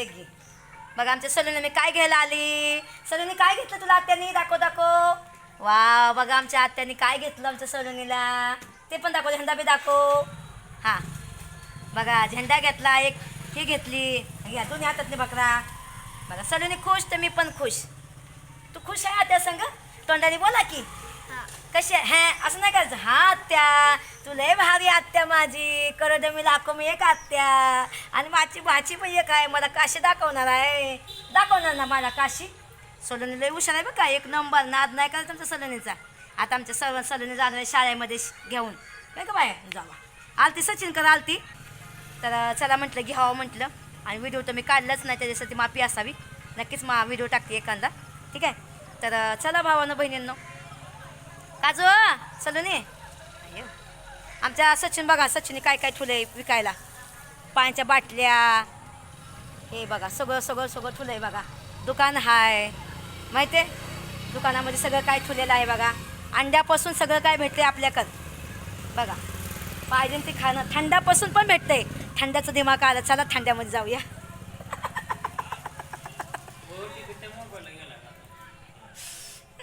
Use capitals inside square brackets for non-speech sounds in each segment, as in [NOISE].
एक घे. बघा आमच्या सलूने मी काय घ्यायला आली? सलूनी काय घेतलं तुला आत्यानी? दाखव दाखव. वा बघा आमच्या आत्यानी काय घेतलं आमच्या सलूनीला. ते पण दाखव झेंडा बी दाखव. हां. बघा झेंडा घेतला एक ही घेतली. घ्या दोन्ही हातातली बकरा. बघा सलूनी खुश तर मी पण खुश. तू खुश आहे आत्या संग? तोंडाने बोला की. कशी आहे? हॅ असं नाही करायचं. हा आत्या. तू भारी आत्या माझी. करडमी लाखो मी एक आत्या. आणि माझी भाची पण एक आहे. मला काशी दाखवणार आहे. दाखवणार ना मला काशी? सलोनी लय हुशार आहे बघ का. एक नंबर नाद नाही करायचा तुमच्या सलोनीचा? आता आमच्या सर्व सलोनी जाणार आहे शाळेमध्ये घेऊन. नाही का बाय? जावा. आलती सचिन कर आलती. तर चला म्हटलं घ्यावं म्हटलं. आणि व्हिडिओ तर मी काढलाच नाही त्याच्यासाठी माफी असावी. नक्कीच मा व्हिडिओ टाकते एखादा. ठीक आहे? तर चला भावानं बहिणींनो. काजू सलोनी. आमच्या सचिन बघा सचिनने काय काय ठुलं आहे विकायला. पाण्याच्या बाटल्या हे बघा सगळं सगळं सगळं ठुलं आहे बघा. दुकान आहे माहिती आहे दुकानामध्ये सगळं काय ठुलेलं आहे बघा. अंड्यापासून सगळं काय भेटते आपल्याकडं? बघा. पाहिजे ते खाणं. थंडापासून पण भेटतंय. थंड्याचं दिमाग आलं चला थंड्यामध्ये जाऊया.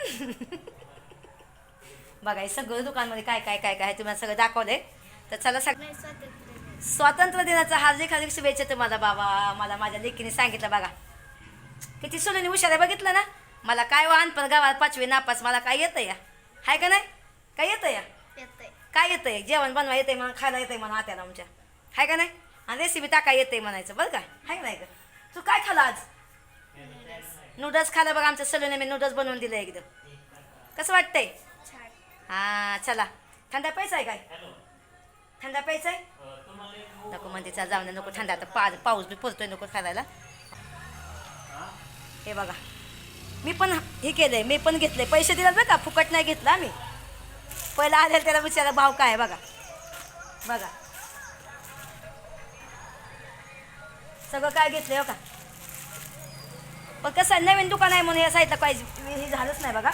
[LAUGHS] [LAUGHS] बघा हे सगळं दुकानमध्ये काय काय काय काय आहे तुम्हाला सगळं दाखवलंय. तर चला सग स्वातंत्र्य दिनाचा हार्दिक हार्दिक शुभेच्छा तुम्हाला बाबा. मला माझ्या लेकीने सांगितलं बघा. किती सोनं हुशार आहे बघितलं ना? मला काय वाहन पण गावात पाचवी नापास मला काय येतं या? हाय का नाही? काय येतं या? येतंय. काय येतंय? जेवण बनवा येतंय म्हणून खायला येतंय म्हणून आत्याला आमच्या. हाय का नाही? आणि रेसिपी टाका येतंय म्हणायचं बरं का? हाय का नाही का तू काय खाला आज? नूडल्स खाला बघा आमच्या सलूने मी नूडल्स बनवून दिलं एकदम. कसं वाटतंय? हां चला. थंडा प्यायचा आहे काय? थंडा प्यायचा आहे? नको म्हणते चला जाऊन नको थंडा. आता पा पाऊस बी पडतोय नको खायला. हे? बघा. मी पण हे केलंय मी पण घेतलंय. पैसे दिले बरं का? फुकट नाही घेतला आम्ही. पहिला आलेला त्याला विचारा भाव काय आहे बघा. बघा. सगळं काय घेतलंय हो का? पण कसं आहे, नवीन दुकान आहे म्हणून या साईडला पाहिजे. हे झालंच नाही बघा.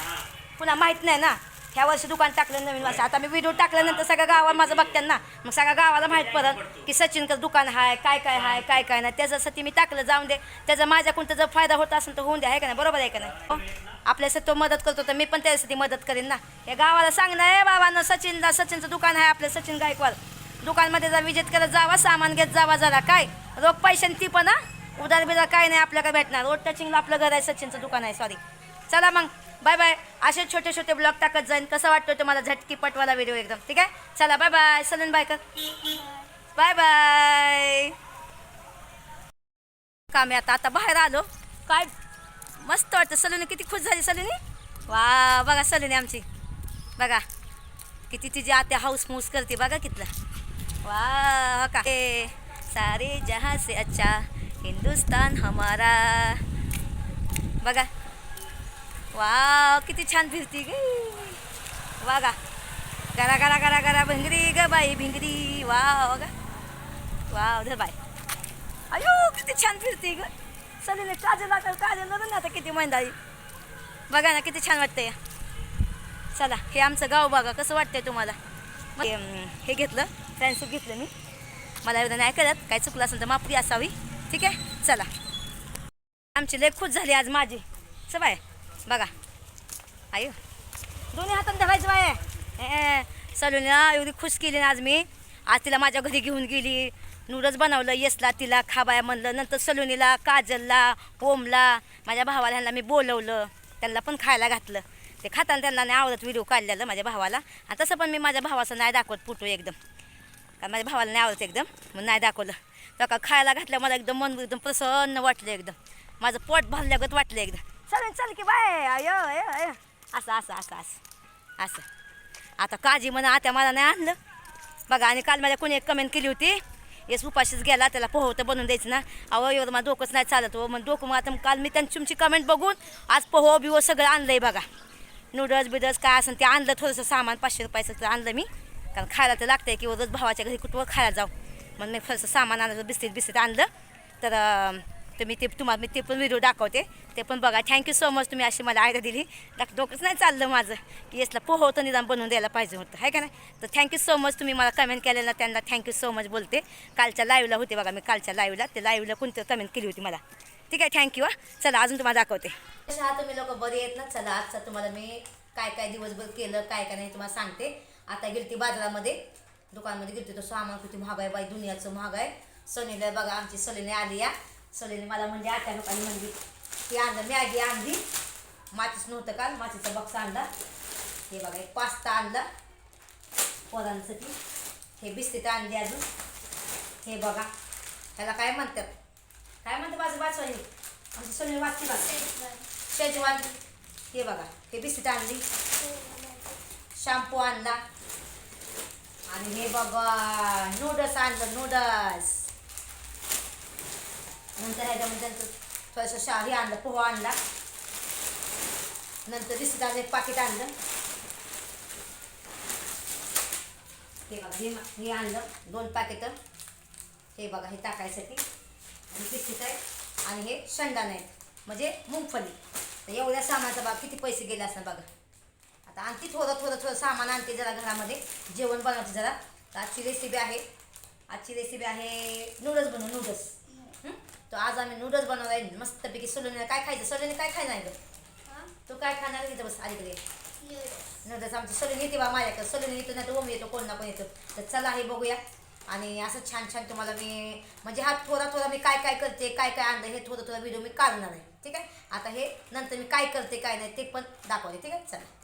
पुन्हा माहीत नाही ना. ह्या वर्षी दुकान टाकलं नवीन वर्ष. आता मी व्हिडिओ टाकल्यानंतर सगळ्या गावाला माझं बघत्यांना ना. मग सगळ्या गावाला माहीत पडत की सचिनकर दुकान आहे काय काय आहे काय काय नाही. त्याच्यासाठी मी टाकलं जाऊन दे. त्याचा माझ्याकडून त्याचा फायदा होत असेल तर होऊन द्या आहे का नाही? बरोबर आहे का नाही? हो? आपल्यासाठी तो मदत करतो तर मी पण त्याच्यासाठी मदत करेन ना. या गावाला सांगणार आहे बाबांना सचिनला सचिनचं दुकान आहे आपलं सचिन गायकवाड. दुकानमध्ये जा विजिट करत जावा सामान घेत जावा जरा काय? रोख पैशाने ती पण उदार बिदार काय नाही आपल्याकडे भेटणार. रोड टचिंगला आपलं घर आहे सचिनचं दुकान आहे सॉरी चला मग. बाय बाय असे छोटे छोटे ब्लॉग टाकत जाईन. कसं वाटतं तुम्हाला झटकी पटवाला व्हिडिओ एकदम? ठीक आहे? चला बाय बाय सलन बाय का बाय बाय कामे आता आता बाहेर आलो? काय मस्त वाटतं. सलूनी किती खुश झाली सलूनी वा बघा सलूनी आमची. बघा. किती तिची आत्या हाऊस मूस करते. बघा कितलं. वा हो का? ए, सारे जहां से अच्छा हिंदुस्तान हमारा. बघा. वाव किती छान फिरती गे. गा गरा गरा गरा गरा भिंगरी ग बाई भिंगरी. वाव बघा वाव धर बाय अयो किती छान फिरती ग. सलीने काजल लागल काजल बघ ना आता किती मैदाई बघा ना किती छान वाटतंय. चला हे आमचं गाव बघा कसं वाटतंय तुम्हाला? मग हे, घेतलं फॅन्सूप घेतलं मी. मला एवढं नाही कळत काय चुकलं असेल तर माफी असावी. ठीक आहे? चला. आमची लय खुश झाली आज माझी. सबाय बाय. बघा. आयो. दोन्ही हातात धरायचं बाय सलूनला एवढी खुश केली ना आज मी. आज तिला माझ्या घरी घेऊन गेली. नूडल्स बनवलं येसला तिला खाबाया म्हणलं नंतर सलुनीला काजलला ओमला माझ्या भावाला ह्यांना मी बोलवलं. त्यांना पण खायला घातलं. ते खाताना त्यांना नाही आवडत व्हिडिओ काढलेलं माझ्या भावाला. आणि तसं पण मी माझ्या भावाचं नाही दाखवत फोटो एकदम. कारण माझ्या भावाला नाही आवडत एकदम. मग नाही दाखवलं. तर का खायला घातलं मला एकदम मन एकदम प्रसन्न वाटलं एकदम. माझं पोट भरल्यागत वाटलं एकदम. चल चल की बाय. अय अयो असं असं असं असं. असं. आता काळजी म्हणा आता मला नाही आणलं. बघा आणि काल माझ्या कोणी एक कमेंट केली होती. येस उपाशीच गेला त्याला पोहवतं बनवून द्यायचं ना. अहो एवढं मला डोकंच नाही चालत हो. मग डोकं मग आता काल मी त्यांची तुमची कमेंट बघून आज पोहो बिहो सगळं आणलं आहे बघा. नूडल्स बिडल्स काय असं ते आणलं थोडंसं सामान पाचशे रुपयाचं तर आणलं मी. कारण खायला तर लागतंय की रोज भावाच्या घरी कुठं खायला जाऊ. मग मी थोडंसं सामान आणलं बिस्किट बिस्किट आणलं. तर तर मी ते तुम्हाला मी ते पण व्हिडिओ दाखवते. ते पण बघा. थँक्यू सो मच तुम्ही अशी मला आयडिया दिली. डॉक- डोकंच नाही चाललं माझं. की यसला पोहो निदान बनवून द्यायला पाहिजे होतं. आहे का नाही? तर थँक्यू सो मच तुम्ही मला कमेंट केलेलं त्यांना थँक्यू सो मच बोलते. कालच्या लाईव्हला होते बघा मी कालच्या लाईव्हला ते लाईव्हला कोणतं कमेंट केली होती मला. ठीक आहे? थँक्यू हा. चला अजून तुम्हाला दाखवते. हा तुम्ही लोक बरे आहेत ना? चला आजचा तुम्हाला मी काय काय दिवसभर केलं काय काय नाही तुम्हाला सांगते. आता गेलती बाजारामध्ये. दुकानमध्ये गेलती तो सामान किती महाग आहे बाई दुनियाचं महाग आहे सनीला बघा आमची सलीने आली या सलीने मला म्हणजे आठ्या लोकांनी म्हणजे ती आणलं मॅगी आणली. माचीच नव्हतं काल माचीचा बॉक्स आणला. हे बघा एक पास्ता आणला. पोरांसाठी हे बिस्किट आणली अजून. हे बघा ह्याला काय म्हणतात? काय म्हणते माझं वाचवानी आमची सोनी वाचली बघा. शेजवान. हे बघा हे बिस्किट आणली. शॅम्पू आणला. आणि हे बघा नूडल्स आणलं नूडल्स. नंतर ह्याच्यामध्ये त्यांचं थोडंसं शा हे आणलं पोहा आणला. नंतर बिस्किट एक पाकिट आणलं. हे बघा हे हे आणलं दोन पॅकेटं. हे बघा हे टाकायसाठी. आणि बिस्किट आहे. आणि हे शेंगदाणे आहेत. म्हणजे मुंगफली. तर एवढ्या सामानाचा बाबा किती पैसे गेले असणार बघा. आता आणखी थोडं थोडं थोडं सामान आणते जरा घरामध्ये. जेवण बनवते जरा. तर आजची रेसिपी आहे. आजची रेसिपी आहे नूडल्स बनव नूडल्स तर आज आम्ही नूडल्स बनवणार आहे मस्तपैकी सोलोनीला काय खायचं? सोलोनी काय खायचं आहे गं? तू काय खाणार इथं बस अलीकडे. नूडल्स आमची सोलोनी येते बा माझ्याकडे. सोलोनी येतो नाही तर ओम येतो कोण ना कोण येतो. तर चला हे बघूया. आणि असं छान छान तुम्हाला मी म्हणजे हा थोडा थोडा मी काय काय करते काय काय आणलं हे थोडं थोडं व्हिडिओ मी काढणार आहे ठीक आहे? आता हे नंतर मी काय करते काय नाही ते पण दाखवते. ठीक आहे? चला.